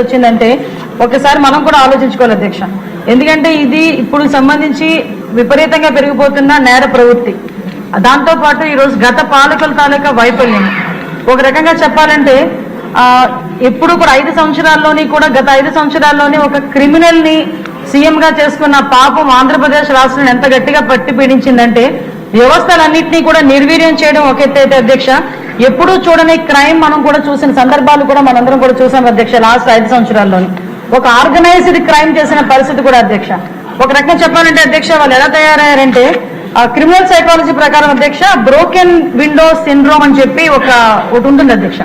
వచ్చిందంటే ఒకసారి మనం కూడా ఆలోచించుకోవాలి అధ్యక్ష. ఎందుకంటే ఇది ఇప్పుడు సంబంధించి విపరీతంగా పెరిగిపోతున్న నేర ప్రవృత్తి. దాంతో పాటు ఈరోజు గత పాలకుల తాలూకా వైఫల్యం. ఒక రకంగా చెప్పాలంటే ఎప్పుడు కూడా ఐదు సంవత్సరాల్లోని కూడా గత ఐదు సంవత్సరాల్లోని ఒక క్రిమినల్ని గా చేసుకున్న పాపం ఆంధ్రప్రదేశ్ రాష్ట్రం ఎంత గట్టిగా పట్టి పీడించిందంటే వ్యవస్థలన్నింటినీ కూడా నిర్వీర్యం చేయడం ఒక ఎత్తు అయితే అధ్యక్ష ఎప్పుడూ చూడని క్రైమ్ మనం కూడా చూసిన సందర్భాలు కూడా మనందరం కూడా చూసాం అధ్యక్ష లాస్ట్ ఐదు సంవత్సరాల్లోని. ఒక ఆర్గనైజ్డ్ క్రైమ్ చేసిన పరిస్థితి కూడా అధ్యక్ష. ఒక రకంగా చెప్పాలంటే అధ్యక్ష వాళ్ళు ఎలా తయారయ్యారంటే క్రిమినల్ సైకాలజీ ప్రకారం అధ్యక్ష బ్రోకెన్ విండో సిండ్రోమ్ అని చెప్పి ఒక ఒకటి ఉంటుంది అధ్యక్ష.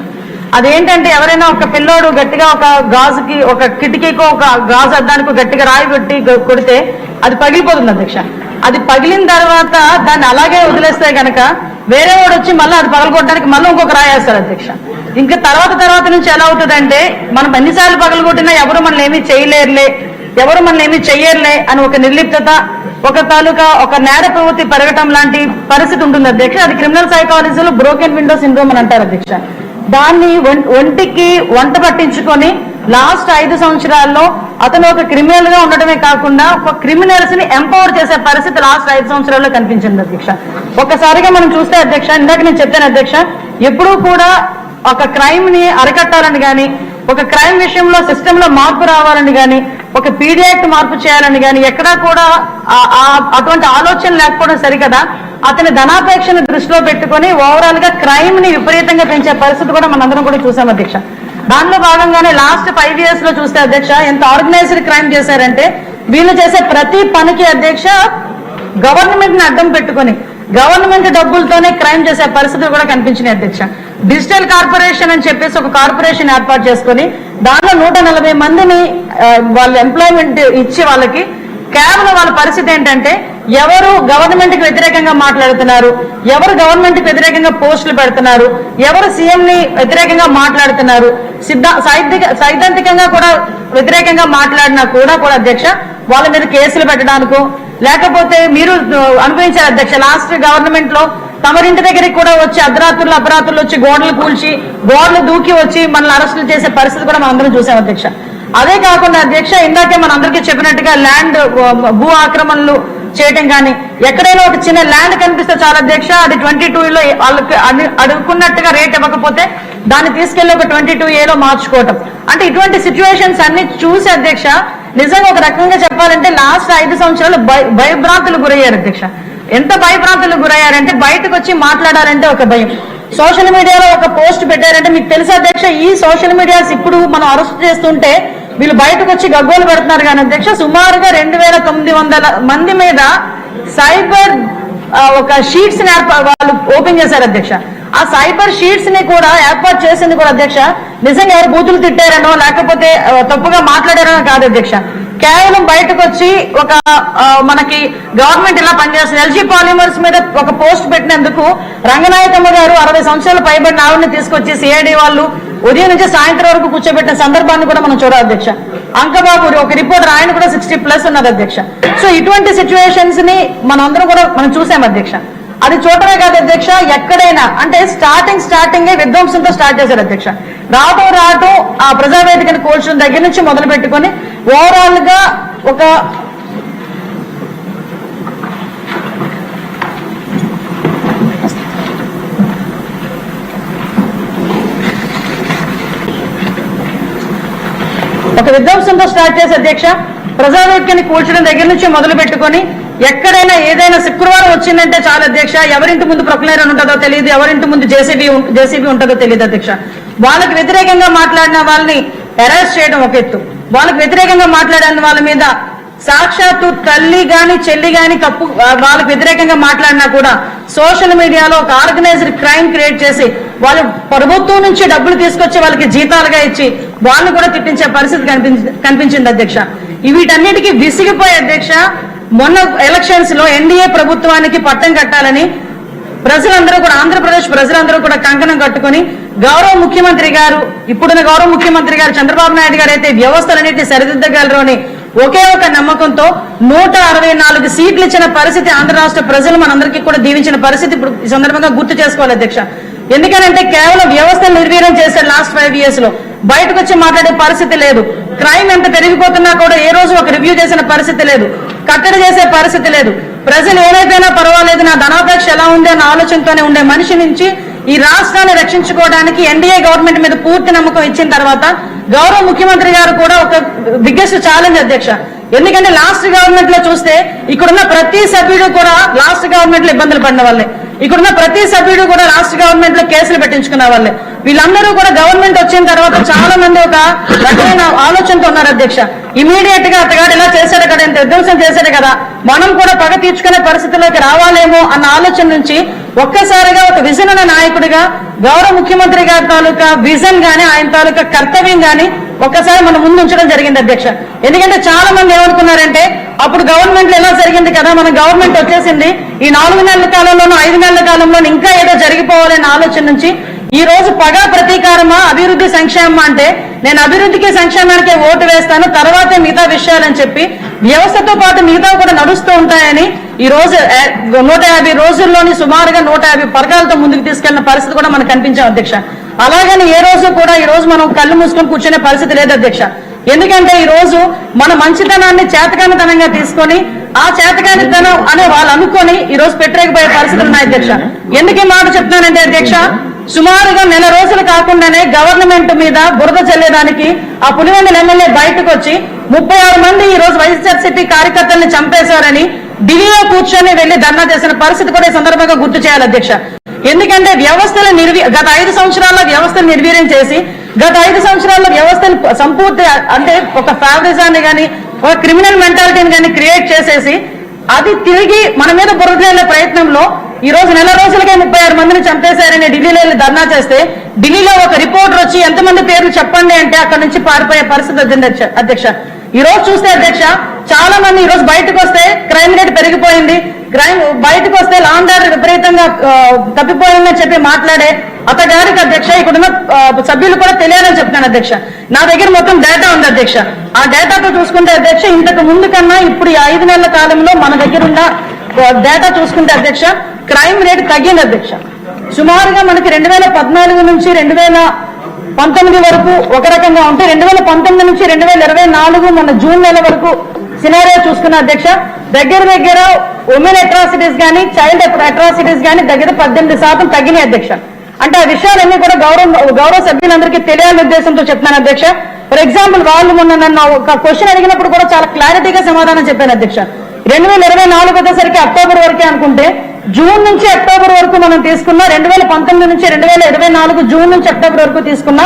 అదేంటంటే ఎవరైనా ఒక పిల్లోడు గట్టిగా ఒక గాజుకి ఒక కిటికీకో ఒక గాజు అద్దానికి గట్టిగా రాయి పెట్టి కొడితే అది పగిలిపోతుంది అధ్యక్ష. అది పగిలిన తర్వాత దాన్ని అలాగే వదిలేస్తే గనక వేరే వాడు వచ్చి మళ్ళీ అది పగలగొట్టడానికి మళ్ళీ ఇంకొక రాయేస్తారు అధ్యక్ష. ఇంకా తర్వాత తర్వాత నుంచి ఎలా అవుతుందంటే మనం ఎన్నిసార్లు పగలగొట్టినా ఎవరు మనల్ని ఏమీ చేయలేరులే ఎవరు మనల్ని ఏమీ చేయర్లే అని ఒక నిర్లిప్తత ఒక తాలూకా ఒక నేర ప్రవృత్తి పెరగటం లాంటి పరిస్థితి ఉంటుంది అధ్యక్ష. అది క్రిమినల్ సైకాలజీలో బ్రోకెన్ విండో సిండ్రోమ్ అని అంటారు అధ్యక్ష. దాన్ని ఒంటికి వంట పట్టించుకొని లాస్ట్ ఐదు సంవత్సరాల్లో అతను ఒక క్రిమినల్గా ఉండటమే కాకుండా ఒక క్రిమినల్స్ని ఎంపవర్ చేసే పరిస్థితి లాస్ట్ ఐదు సంవత్సరాల్లో కనిపించింది అధ్యక్ష. ఒక్కసారిగా మనం చూస్తే అధ్యక్ష ఇందాక నేను చెప్పాను అధ్యక్ష ఎప్పుడూ కూడా ఒక క్రైమ్ని అరికట్టాలని కానీ ఒక క్రైమ్ విషయంలో సిస్టమ్లో మార్పు రావాలని కానీ ఒక పీడియాక్ట్ మార్పు చేయాలని కానీ ఎక్కడా కూడా అటువంటి ఆలోచన లేకపోవడం సరికదా? అతని ధనాపేక్షను దృష్టిలో పెట్టుకొని ఓవరాల్గా క్రైమ్ని విపరీతంగా పెంచే పరిస్థితి కూడా మనందరం కూడా చూసాం అధ్యక్ష. దానిలో భాగంగానే లాస్ట్ ఫైవ్ ఇయర్స్లో చూస్తే అధ్యక్ష ఎంత ఆర్గనైజ్డ్ క్రైమ్ చేశారంటే వీళ్ళు చేసే ప్రతి పనికి అధ్యక్ష గవర్నమెంట్ని అడ్డం పెట్టుకొని గవర్నమెంట్ డబ్బులతోనే క్రైమ్ చేసే పరిస్థితులు కూడా కనిపించినాయి అధ్యక్ష. డిజిటల్ కార్పొరేషన్ అని చెప్పేసి ఒక కార్పొరేషన్ ఏర్పాటు చేసుకొని దానిలో నూట నలభై మందిని వాళ్ళ ఎంప్లాయ్మెంట్ ఇచ్చి వాళ్ళకి కేవలం వాళ్ళ పరిస్థితి ఏంటంటే ఎవరు గవర్నమెంట్కి వ్యతిరేకంగా మాట్లాడుతున్నారు? ఎవరు గవర్నమెంట్కి వ్యతిరేకంగా పోస్టులు పెడుతున్నారు? ఎవరు సీఎం ని వ్యతిరేకంగా మాట్లాడుతున్నారు? సిద్ధ సైద్ధాంతికంగా కూడా వ్యతిరేకంగా మాట్లాడినా కూడా కూడా అధ్యక్ష వాళ్ళ మీద కేసులు పెట్టడానికో లేకపోతే మీరు అనుభవించారు అధ్యక్ష లాస్ట్ గవర్నమెంట్లో తమరింటి దగ్గరికి కూడా వచ్చి అర్ధరాత్రులు అపరాత్రులు వచ్చి గోడలు కూల్చి గోడలు దూకి వచ్చి మనల్ని అరెస్టులు చేసే పరిస్థితి కూడా మనందరం చూసాం అధ్యక్ష. అదే కాకుండా అధ్యక్ష ఇందాకే మన అందరికీ చెప్పినట్టుగా ల్యాండ్ భూ ఆక్రమణలు చేయటం కానీ ఎక్కడైనా ఒక చిన్న ల్యాండ్ కనిపిస్తే చాలా అధ్యక్ష అది ట్వంటీ టూ లో వాళ్ళకి అడుగుకున్నట్టుగా రేట్ ఇవ్వకపోతే దాన్ని తీసుకెళ్ళి ఒక ట్వంటీ టూ ఏలో మార్చుకోవటం. అంటే ఇటువంటి సిచ్యువేషన్స్ అన్ని చూసి అధ్యక్ష నిజంగా ఒక రకంగా చెప్పాలంటే లాస్ట్ ఐదు సంవత్సరాలు భయ- భయభ్రాంతులు గురయ్యారు అధ్యక్ష. ఎంత భయభ్రాంతులు గురయ్యారంటే బయటకు వచ్చి మాట్లాడాలంటే ఒక భయం. సోషల్ మీడియాలో ఒక పోస్ట్ పెట్టారంటే మీకు తెలుసా అధ్యక్ష ఈ సోషల్ మీడియాస్ ఇప్పుడు మనం అరెస్ట్ చేస్తుంటే వీళ్ళు బయటకు వచ్చి గగ్గోలు పెడుతున్నారు కానీ అధ్యక్ష సుమారుగా రెండు వేల తొమ్మిది వందల మంది మీద సైబర్ ఒక షీట్స్ని వాళ్ళు ఓపెన్ చేశారు అధ్యక్ష. ఆ సైబర్ షీట్స్ని కూడా ఏర్పాటు చేసింది కూడా అధ్యక్ష. నిజంగా ఎవరు బూతులు తిట్టారనో లేకపోతే తప్పుగా మాట్లాడారనో కాదు అధ్యక్ష. కేవలం బయటకు వచ్చి ఒక మనకి గవర్నమెంట్ ఇలా పనిచేస్తుంది. ఎల్జీ పాలిమర్స్ మీద ఒక పోస్ట్ పెట్టినందుకు రంగనాయకమ్మ గారు అరవై సంవత్సరాలు పైబడిన ఆవిడని తీసుకొచ్చి సిఐడి వాళ్ళు ఉదయం నుంచి సాయంత్రం వరకు కూర్చోబెట్టిన సందర్భాన్ని కూడా మనం చూడాలి అధ్యక్ష. అంకబాబు ఒక రిపోర్టర్ ఆయన కూడా సిక్స్టీ ప్లస్ ఉన్నది అధ్యక్ష. సో ఇటువంటి సిచ్యువేషన్స్ని మనందరం కూడా మనం చూసాం అధ్యక్ష. అది చూడటమే కాదు అధ్యక్ష ఎక్కడైనా అంటే స్టార్టింగ్ స్టార్టింగ్ విధ్వంసంతో స్టార్ట్ చేశారు అధ్యక్ష. రావటం రావటం ఆ ప్రజావేదికను కోల్చడం దగ్గర నుంచి మొదలు పెట్టుకొని ఓవరాల్గా ఒక ఒక విధ్వంసంతో స్టార్ట్ చేసి అధ్యక్ష ప్రజావేదికని కూల్చడం దగ్గర నుంచి మొదలు పెట్టుకొని ఎక్కడైనా ఏదైనా శుక్రవారం వచ్చిందంటే చాలా అధ్యక్ష ఎవరింటి ముందు ప్రొక్లైనర్ ఉంటుందో తెలియదు ఎవరింటి ముందు జేసీబీ జేసీబీ ఉంటుందో తెలియదు అధ్యక్ష. వాళ్ళకి వ్యతిరేకంగా మాట్లాడిన వాళ్ళని అరెస్ట్ చేయడం ఒక ఎత్తు. వాళ్ళకి వ్యతిరేకంగా మాట్లాడిన వాళ్ళ మీద సాక్షాత్తు తల్లి గాని చెల్లి గాని కప్పు వాళ్ళకి వ్యతిరేకంగా మాట్లాడినా కూడా సోషల్ మీడియాలో ఒక ఆర్గనైజ్డ్ క్రైమ్ క్రియేట్ చేసి వాళ్ళు ప్రభుత్వం నుంచి డబ్బులు తీసుకొచ్చి వాళ్ళకి జీతాలుగా ఇచ్చి వాళ్ళని కూడా తిట్టించే పరిస్థితి కనిపించింది కనిపించింది అధ్యక్ష. వీటన్నిటికీ విసిగిపోయే అధ్యక్ష మొన్న ఎలక్షన్స్లో ఎన్డీఏ ప్రభుత్వానికి పట్టం కట్టాలని ప్రజలందరూ కూడా ఆంధ్రప్రదేశ్ ప్రజలందరూ కూడా కంకణం కట్టుకొని గౌరవ ముఖ్యమంత్రి గారు ఇప్పుడున్న గౌరవ ముఖ్యమంత్రి గారు చంద్రబాబు నాయుడు గారు అయితే వ్యవస్థలన్నింటినీ సరిదిద్దగలరు అని ఒకే ఒక నమ్మకంతో నూట అరవై నాలుగు సీట్లు ఇచ్చిన పరిస్థితి ఆంధ్ర రాష్ట్ర ప్రజలు మనందరికీ కూడా దీవించిన పరిస్థితి ఇప్పుడు ఈ సందర్భంగా గుర్తు చేసుకోవాలి అధ్యక్ష. ఎందుకనంటే కేవలం వ్యవస్థ నిర్వీర్యం చేశారు లాస్ట్ ఫైవ్ ఇయర్స్లో. బయటకు వచ్చి మాట్లాడే పరిస్థితి లేదు. క్రైమ్ ఎంత పెరిగిపోతున్నా కూడా ఏ రోజు ఒక రివ్యూ చేసిన పరిస్థితి లేదు. కట్టడి చేసే పరిస్థితి లేదు. ప్రజలు ఏదైతేనా పర్వాలేదు నా ధనాపేక్ష ఎలా ఉంది అన్న ఆలోచనతోనే ఉండే మనిషి నుంచి ఈ రాష్ట్రాన్ని రక్షించుకోవడానికి ఎన్డీఏ గవర్నమెంట్ మీద పూర్తి నమ్మకం ఇచ్చిన తర్వాత గౌరవ ముఖ్యమంత్రి గారు కూడా ఒక బిగ్గెస్ట్ ఛాలెంజ్ అధ్యక్ష. ఎందుకంటే లాస్ట్ గవర్నమెంట్లో చూస్తే ఇక్కడున్న ప్రతి సభ్యుడు కూడా లాస్ట్ గవర్నమెంట్లో ఇబ్బందులు పడిన వాళ్ళే. ఇక్కడున్న ప్రతి సభ్యుడు కూడా రాష్ట్ర గవర్నమెంట్లో కేసులు పెట్టించుకున్న వాళ్ళే. వీళ్ళందరూ కూడా గవర్నమెంట్ వచ్చిన తర్వాత చాలా మంది ఒక రకమైన ఆలోచనతో ఉన్నారు అధ్యక్ష. ఇమీడియట్గా అతగాడు ఇలా చేశాడు కదా ఇంత విధ్వంసం చేశాడు కదా మనం కూడా పగ తీర్చుకునే పరిస్థితిలోకి రావాలేమో అన్న ఆలోచన నుంచి ఒక్కసారిగా ఒక విజన్ ఉన్న నాయకుడిగా గౌరవ ముఖ్యమంత్రి గారి తాలూకా విజన్ గాని ఆయన తాలూకా కర్తవ్యం గాని ఒక్కసారి మనం ముందు ఉంచడం జరిగింది అధ్యక్ష. ఎందుకంటే చాలా మంది ఏమనుకున్నారంటే అప్పుడు గవర్నమెంట్ ఎలా జరిగింది కదా మన గవర్నమెంట్ వచ్చేసింది ఈ నాలుగు నెలల కాలంలోనూ ఐదు నెలల కాలంలోనూ ఇంకా ఏదో జరిగిపోవాలనే ఆలోచన నుంచి ఈ రోజు పగ ప్రతీకారమా? అభివృద్ధి సంక్షేమం అంటే నేను అభివృద్ధికి సంక్షేమానికి ఓటు వేస్తాను తర్వాతే మిగతా విషయాలని చెప్పి వ్యవస్థతో పాటు మిగతా కూడా నడుస్తూ ఉంటాయని ఈ రోజు నూట యాభై రోజుల్లోని సుమారుగా నూట యాభై పథకాలతో ముందుకు తీసుకెళ్ళిన పరిస్థితి కూడా మనకు కనిపించాం అధ్యక్ష. అలాగని ఏ రోజు కూడా ఈ రోజు మనం కళ్ళు మూసుకొని కూర్చునే పరిస్థితి లేదు అధ్యక్ష. ఎందుకంటే ఈ రోజు మన మంచితనాన్ని చేతకానితనంగా తీసుకొని ఆ చేతకానితనం అనే వాళ్ళు అనుకొని ఈ రోజు పెట్టలేకపోయే పరిస్థితులు ఉన్నాయి అధ్యక్ష. ఎందుకు మాట చెప్తున్నానంటే అధ్యక్ష సుమారుగా నెల రోజులు కాకుండానే గవర్నమెంట్ మీద బురద చల్లేదానికి ఆ పులివెందుల ఎమ్మెల్యే బయటకు వచ్చి ముప్పై ఆరు మంది ఈ రోజు వైఎస్ఆర్సీపీ కార్యకర్తల్ని చంపేశారని ఢిల్లీలో కూర్చొని వెళ్ళి ధర్నా చేసిన పరిస్థితి కూడా ఈ సందర్భంగా గుర్తు చేయాలి అధ్యక్ష. ఎందుకంటే వ్యవస్థల నిర్వీ గత ఐదు సంవత్సరాల్లో వ్యవస్థను నిర్వీర్యం చేసి గత ఐదు సంవత్సరాల్లో వ్యవస్థను సంపూర్తి అంటే ఒక ఫేవరిజాన్ని కానీ ఒక క్రిమినల్ మెంటాలిటీని కానీ క్రియేట్ చేసేసి అది తిరిగి మన మీద బురద ప్రయత్నంలో ఈ రోజు నెల రోజులకే ముప్పై ఆరు మందిని చంపేశారని ఢిల్లీలో వెళ్ళి ధర్నా చేస్తే ఢిల్లీలో ఒక రిపోర్టర్ వచ్చి ఎంతమంది పేర్లు చెప్పండి అంటే అక్కడ నుంచి పారిపోయే పరిస్థితి వచ్చింది అధ్యక్ష- ఈ రోజు చూస్తే అధ్యక్ష చాలా మంది ఈ రోజు బయటకు వస్తే క్రైమ్ రేట్ పెరిగిపోయింది. క్రైమ్ బయటకు వస్తే లాండర్ విపరీతంగా తప్పిపోయిందని చెప్పి మాట్లాడే అతగారికి అధ్యక్ష ఇక్కడున్న సభ్యులు కూడా తెలియాలని చెప్తాను అధ్యక్ష. నా దగ్గర మొత్తం డేటా ఉంది అధ్యక్ష. ఆ డేటాతో చూసుకుంటే అధ్యక్ష ఇంతకు ముందు కన్నా ఇప్పుడు ఈ ఐదు నెలల కాలంలో మన దగ్గర ఉన్న డేటా చూసుకుంటే అధ్యక్ష క్రైమ్ రేట్ తగ్గింది అధ్యక్ష. సుమారుగా మనకి రెండు వేల పద్నాలుగు నుంచి రెండు వేల పంతొమ్మిది వరకు ఒక రకంగా ఉంటే రెండు వేల పంతొమ్మిది నుంచి రెండు వేల ఇరవై నాలుగు మన జూన్ నెల వరకు సినారియో చూసుకున్న అధ్యక్ష దగ్గర దగ్గర ఉమెన్ అట్రాసిటీస్ కానీ చైల్డ్ అట్రాసిటీస్ కానీ దగ్గర పద్దెనిమిది శాతం తగ్గినాయి అధ్యక్ష. అంటే ఆ విషయాలన్నీ కూడా గౌరవ గౌరవ సభ్యులందరికీ తెలియాలని ఉద్దేశంతో చెప్తున్నాను అధ్యక్ష. ఫర్ ఎగ్జాంపుల్ వాళ్ళు మొన్న నన్ను ఒక క్వశ్చన్ అడిగినప్పుడు కూడా చాలా క్లారిటీగా సమాధానం చెప్పాను అధ్యక్ష. రెండు వేల ఇరవై నాలుగు వచ్చేసరికి అక్టోబర్ వరకే అనుకుంటే జూన్ నుంచి అక్టోబర్ వరకు మనం తీసుకున్న రెండు వేల పంతొమ్మిది నుంచి రెండు వేల ఇరవై నాలుగు జూన్ నుంచి అక్టోబర్ వరకు తీసుకున్న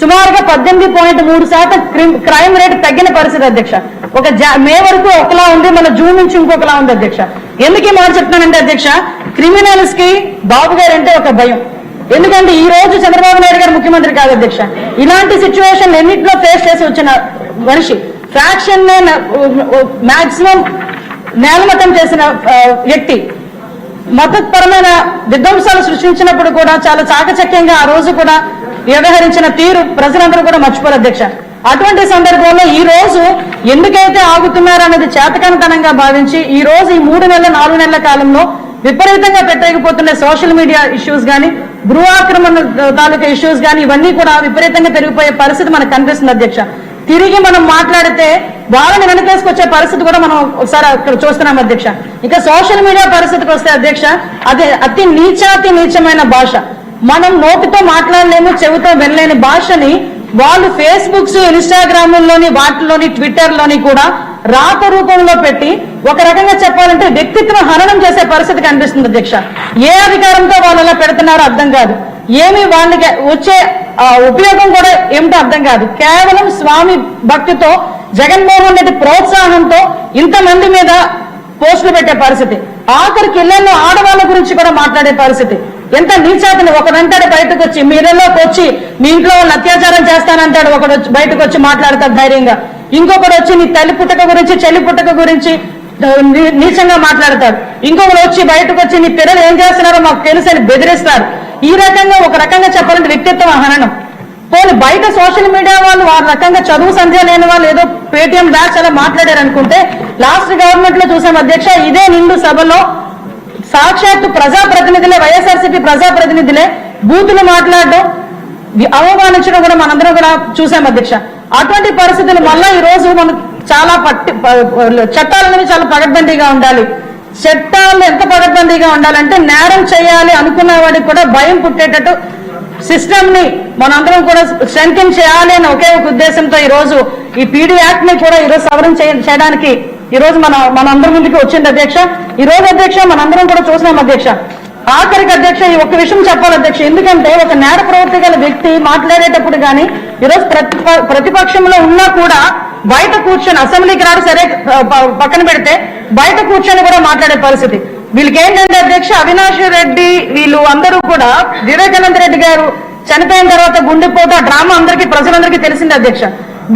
సుమారుగా పద్దెనిమిది పాయింట్ మూడు శాతం క్రిమ్- క్రైమ్ రేట్ తగ్గిన పరిస్థితి అధ్యక్ష. ఒక మే వరకు ఒకలా ఉంది మన జూన్ నుంచి ఇంకొకలా ఉంది అధ్యక్ష. ఎందుకు ఈ మాట చెప్తున్నానంటే అధ్యక్ష క్రిమినల్స్కి బాబు గారు అంటే ఒక భయం. ఎందుకంటే ఈ రోజు చంద్రబాబు నాయుడు గారు ముఖ్యమంత్రి కాదు అధ్యక్ష. ఇలాంటి సిచ్యువేషన్ ఎన్నింటిలో ఫేస్ చేసి వచ్చిన మనిషి. ఫ్రాక్షన్ మాక్సిమం నేలమతం చేసిన వ్యక్తి మతపరమైన విధ్వంసాలు సృష్టించినప్పుడు కూడా చాలా చాకచక్యంగా ఆ రోజు కూడా వ్యవహరించిన తీరు ప్రజలందరూ కూడా మర్చిపోరు అధ్యక్ష. అటువంటి సందర్భంలో ఈ రోజు ఎందుకైతే ఆగుతున్నారన్నది చేతకనతనంగా భావించి ఈ రోజు ఈ మూడు నెలల నాలుగు నెలల కాలంలో విపరీతంగా పెట్టకపోతున్న సోషల్ మీడియా ఇష్యూస్ కానీ గృహ ఆక్రమణ తాలూకా ఇష్యూస్ కానీ ఇవన్నీ కూడా విపరీతంగా పెరిగిపోయే పరిస్థితి మనకు కనిపిస్తుంది అధ్యక్ష. తిరిగి మనం మాట్లాడితే వాళ్ళని వెనకేసుకొచ్చే పరిస్థితి కూడా మనం ఒకసారి అక్కడ చూస్తున్నాం అధ్యక్ష. ఇక సోషల్ మీడియా పరిస్థితికి వస్తే అధ్యక్ష అది అతి నీచాతి నీచమైన భాష. మనం నోటితో మాట్లాడలేము చెవితో వినలేని భాషని వాళ్ళు ఫేస్బుక్స్ ఇన్స్టాగ్రామ్లోని వాటిలోని ట్విట్టర్లోని కూడా రాత రూపంలో పెట్టి ఒక రకంగా చెప్పాలంటే వ్యక్తిత్వ హననం చేసే పరిస్థితి కనిపిస్తుంది అధ్యక్ష. ఏ అధికారంతో వాళ్ళు అలా పెడుతున్నారో అర్థం కాదు. ఏమి వాళ్ళకి వచ్చే ఆ, ఉపయోగం కూడా ఏమిటో అర్థం కాదు. కేవలం స్వామి భక్తితో జగన్మోహన్ రెడ్డి ప్రోత్సాహంతో ఇంతమంది మీద పోస్టులు పెట్టే పరిస్థితి. ఆఖరికి ఇళ్ళలో ఆడవాళ్ళ గురించి కూడా మాట్లాడే పరిస్థితి. ఎంత నీచాతని ఒకడంటాడు బయటకు వచ్చి మీ ఇళ్ళలోకి వచ్చి మీ ఇంట్లో వాళ్ళు అత్యాచారం చేస్తానంటాడు ఒకడు వచ్చి బయటకు వచ్చి మాట్లాడతాడు ధైర్యంగా. ఇంకొకడు వచ్చి నీ తల్లి పుట్టక గురించి చెల్లి పుట్టక గురించి నీ- నీచంగా మాట్లాడతాడు. ఇంకొకరు వచ్చి బయటకు వచ్చి నీ పిల్లలు ఏం చేస్తున్నారో మాకు తెలుసు అని బెదిరిస్తారు. ఈ రకంగా ఒక రకంగా చెప్పాలంటే వ్యక్తిత్వం హననం. పోనీ బయట సోషల్ మీడియా వాళ్ళు వారి రకంగా చదువు సంధ్య లేని వాళ్ళు ఏదో పేటిఎం బ్యాచ్ అలా మాట్లాడారు అనుకుంటే లాస్ట్ గవర్నమెంట్లో చూసాం అధ్యక్ష ఇదే నిండు సభలో సాక్షాత్తు ప్రజాప్రతినిధులే వైఎస్ఆర్సీపీ ప్రజాప్రతినిధులే బూతులు మాట్లాడడం అవమానించడం కూడా మనందరం కూడా చూసాం అధ్యక్ష. అటువంటి పరిస్థితులు మళ్ళా ఈ రోజు మనం చాలా పట్టి చట్టాలనేవి చాలా పగడ్బందీగా ఉండాలి. చట్టాలు ఎంత పగడ్బందీగా ఉండాలంటే నేరం చేయాలి అనుకున్న వాడికి కూడా భయం పుట్టేటట్టు సిస్టమ్ని మనందరం కూడా స్ట్రెంగ్ చేయాలి అని ఒకే ఒక ఉద్దేశంతో ఈ రోజు ఈ పీడీ యాక్ట్ని కూడా ఈ రోజు సవరణ చేయ- చేయడానికి ఈ రోజు మన మనందరి ముందుకు వచ్చింది అధ్యక్ష. ఈ రోజు అధ్యక్ష మనందరం కూడా చూసినాం అధ్యక్ష. ఆఖరికి అధ్యక్ష ఈ ఒక్క విషయం చెప్పాలి అధ్యక్ష. ఎందుకంటే ఒక నేర ప్రవృత్తి గల వ్యక్తి మాట్లాడేటప్పుడు కానీ ఈరోజు ప్రతిపక్షంలో ఉన్నా కూడా బయట కూర్చొని అసెంబ్లీకి రాడు సరే పక్కన పెడితే బయట కూర్చొని కూడా మాట్లాడే పరిస్థితి. వీళ్ళకి ఏంటంటే అధ్యక్ష అవినాష్ రెడ్డి వీళ్ళు అందరూ కూడా వివేకానంద రెడ్డి గారు చనిపోయిన తర్వాత గుండెపోత డ్రామా అందరికీ ప్రజలందరికీ తెలిసింది అధ్యక్ష.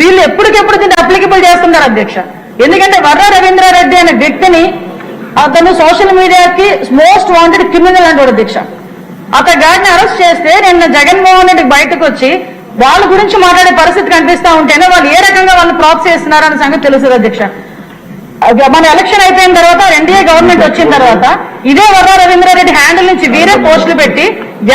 వీళ్ళు ఎప్పటికెప్పుడు దీన్ని అప్లికబుల్ చేస్తున్నారు అధ్యక్ష? ఎందుకంటే వర్ర రవీంద్రారెడ్డి అనే వ్యక్తిని అతను సోషల్ మీడియాకి మోస్ట్ వాంటెడ్ క్రిమినల్ అంటాడు అధ్యక్ష. అతని గాడిని అరెస్ట్ చేస్తే నిన్న జగన్మోహన్ రెడ్డి బయటకు వచ్చి వాళ్ళ గురించి మాట్లాడే పరిస్థితి కనిపిస్తా ఉంటేనే వాళ్ళు ఏ రకంగా వాళ్ళు ప్రాప్స్ చేస్తున్నారన్న సంగతి తెలుసు అధ్యక్ష. అది మన ఎలక్షన్ అయిపోయిన తర్వాత ఎన్డీఏ గవర్నమెంట్ వచ్చిన తర్వాత ఇదే వర్రా రవీంద్రారెడ్డి హ్యాండిల్ నుంచి వీరే పోస్టులు పెట్టి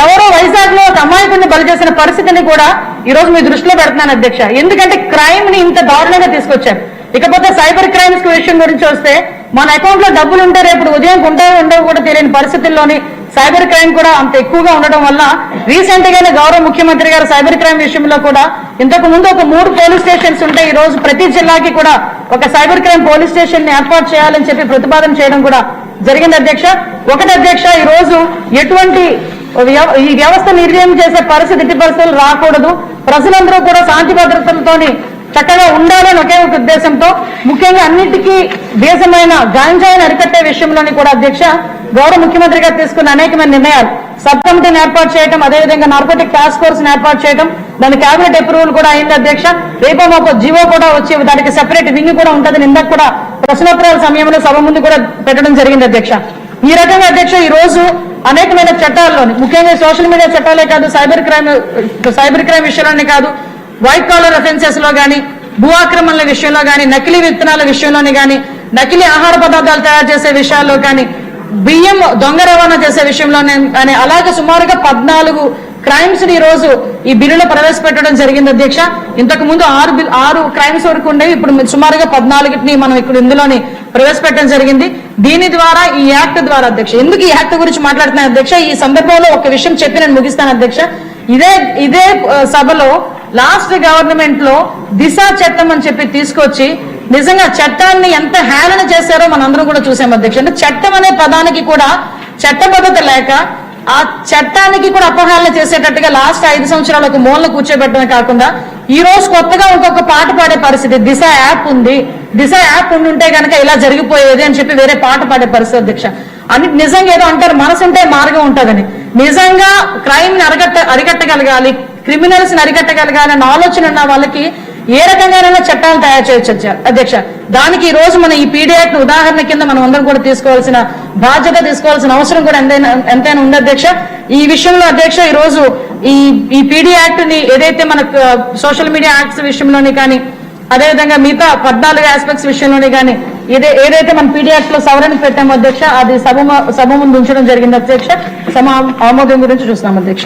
ఎవరో వైజాగ్లో ఒక అమాయకుడిని బలి చేసిన పరిస్థితిని కూడా ఈ రోజు మీ దృష్టిలో పెడుతున్నాను అధ్యక్ష. ఎందుకంటే క్రైమ్ని ఇంత దారుణంగా తీసుకొచ్చారు. ఇకపోతే సైబర్ క్రైమ్స్ విషయం గురించి వస్తే మన అకౌంట్లో డబ్బులు ఉంటే రేపు ఉదయం ఉంటాయో ఉండవు కూడా తెలియని పరిస్థితుల్లోని సైబర్ క్రైమ్ కూడా అంత ఎక్కువగా ఉండడం వల్ల రీసెంట్ గానే గౌరవ ముఖ్యమంత్రి గారు సైబర్ క్రైమ్ విషయంలో కూడా ఇంతకు ముందు ఒక మూడు పోలీస్ స్టేషన్స్ ఉంటే ఈ రోజు ప్రతి జిల్లాకి కూడా ఒక సైబర్ క్రైమ్ పోలీస్ స్టేషన్ని ఏర్పాటు చేయాలని చెప్పి ప్రతిపాదన చేయడం కూడా జరిగింది అధ్యక్ష. ఒకటి అధ్యక్ష ఈ రోజు ఎటువంటి వ్యవ- ఈ వ్యవస్థ నిర్ణయం చేసే పరిస్థితి ఎట్టి పరిస్థితులు రాకూడదు. ప్రజలందరూ కూడా శాంతి భద్రతలతోని చక్కగా ఉండాలని ఒకే ఒక ఉద్దేశంతో ముఖ్యంగా అన్నిటికీ దేశమైన గాంజాయిని అరికట్టే విషయంలోని కూడా అధ్యక్ష గౌరవ ముఖ్యమంత్రిగా తీసుకున్న అనేకమైన నిర్ణయాలు. సబ్ కమిటీని ఏర్పాటు చేయడం అదేవిధంగా నార్కోటిక్ టాస్క్ ఫోర్స్ ఏర్పాటు చేయడం దాని కేబినెట్ అప్రూవల్ కూడా అయింది అధ్యక్ష. రేపో మాకు జీవో కూడా వచ్చి దానికి సెపరేట్ వింగ్ కూడా ఉంటుంది ఇందాక కూడా ప్రశ్నోత్తరాల సమయంలో సభ ముందు కూడా పెట్టడం జరిగింది అధ్యక్ష. ఈ రకంగా అధ్యక్ష ఈ రోజు అనేకమైన చట్టాల్లోని ముఖ్యంగా సోషల్ మీడియా చట్టాలే కాదు సైబర్ క్రైమ్ సైబర్ క్రైమ్ విషయంలోనే కాదు వైట్ కాలర్ అఫెన్సెస్లో గాని భూ ఆక్రమణల విషయంలో గాని నకిలీ విత్తనాల విషయంలోనే గాని నకిలీ ఆహార పదార్థాలు తయారు చేసే విషయాల్లో కానీ బియ్యం దొంగ రవాణా చేసే విషయంలోనే అనే అలాగే సుమారుగా పద్నాలుగు క్రైమ్స్ని రోజు ఈ బిల్లులో ప్రవేశపెట్టడం జరిగింది అధ్యక్ష. ఇంతకు ముందు ఆరు బిల్ ఆరు క్రైమ్స్ వరకు ఉండేవి. ఇప్పుడు సుమారుగా పద్నాలుగుని మనం ఇక్కడ ఇందులోని ప్రవేశపెట్టడం జరిగింది. దీని ద్వారా ఈ యాక్ట్ ద్వారా అధ్యక్ష. ఎందుకు ఈ యాక్ట్ గురించి మాట్లాడుతున్నాను అధ్యక్ష? ఈ సందర్భంలో ఒక విషయం చెప్పి నేను ముగిస్తాను అధ్యక్ష. ఇదే ఇదే సభలో లాస్ట్ గవర్నమెంట్లో దిశ చట్టం అని చెప్పి తీసుకొచ్చి నిజంగా చట్టాన్ని ఎంత హేళన చేశారో మనందరం కూడా చూసాం అధ్యక్ష. అంటే చట్టం అనే పదానికి కూడా చట్టబద్ధత లేక ఆ చట్టానికి కూడా అపహేళన చేసేటట్టుగా లాస్ట్ ఐదు సంవత్సరాలకు మూలన కూర్చోబెట్టడమే కాకుండా ఈ రోజు కొత్తగా ఇంకొక పాట పాడే పరిస్థితి దిశ యాప్ ఉంది. దిశ యాప్ ఉండి ఉంటే గనక ఇలా జరిగిపోయేది అని చెప్పి వేరే పాట పాడే పరిస్థితి అధ్యక్ష. అని నిజంగా ఏదో అంటారు మనసుంటే మార్గం ఉంటుందని. నిజంగా క్రైమ్ని అరగట్ట అరికట్టగలగాలి క్రిమినల్స్ని అరికట్టగలగాలి అన్న ఆలోచన ఉన్న వాళ్ళకి ఏ రకంగానైనా చట్టాలు తయారు చేయొచ్చు అధ్యక్ష. దానికి ఈ రోజు మన ఈ పీడియాక్ట్ ఉదాహరణ కింద మనం అందరం కూడా తీసుకోవాల్సిన బాధ్యత తీసుకోవాల్సిన అవసరం కూడా ఎంతైనా ఎంతైనా ఉంది అధ్యక్ష. ఈ విషయంలో అధ్యక్ష ఈ రోజు ఈ ఈ పీడీ యాక్ట్ని ఏదైతే మన సోషల్ మీడియా యాక్ట్స్ విషయంలోనే కానీ అదేవిధంగా మిగతా పద్నాలుగు ఆస్పెక్ట్స్ విషయంలోనే కానీ ఏదే ఏదైతే మన పీడియాక్ట్లో సవరణ పెట్టామో అధ్యక్ష అది సభ సభ ముందు ఉంచడం జరిగింది అధ్యక్ష. సమ ఆమోదం గురించి చూస్తున్నాం అధ్యక్ష.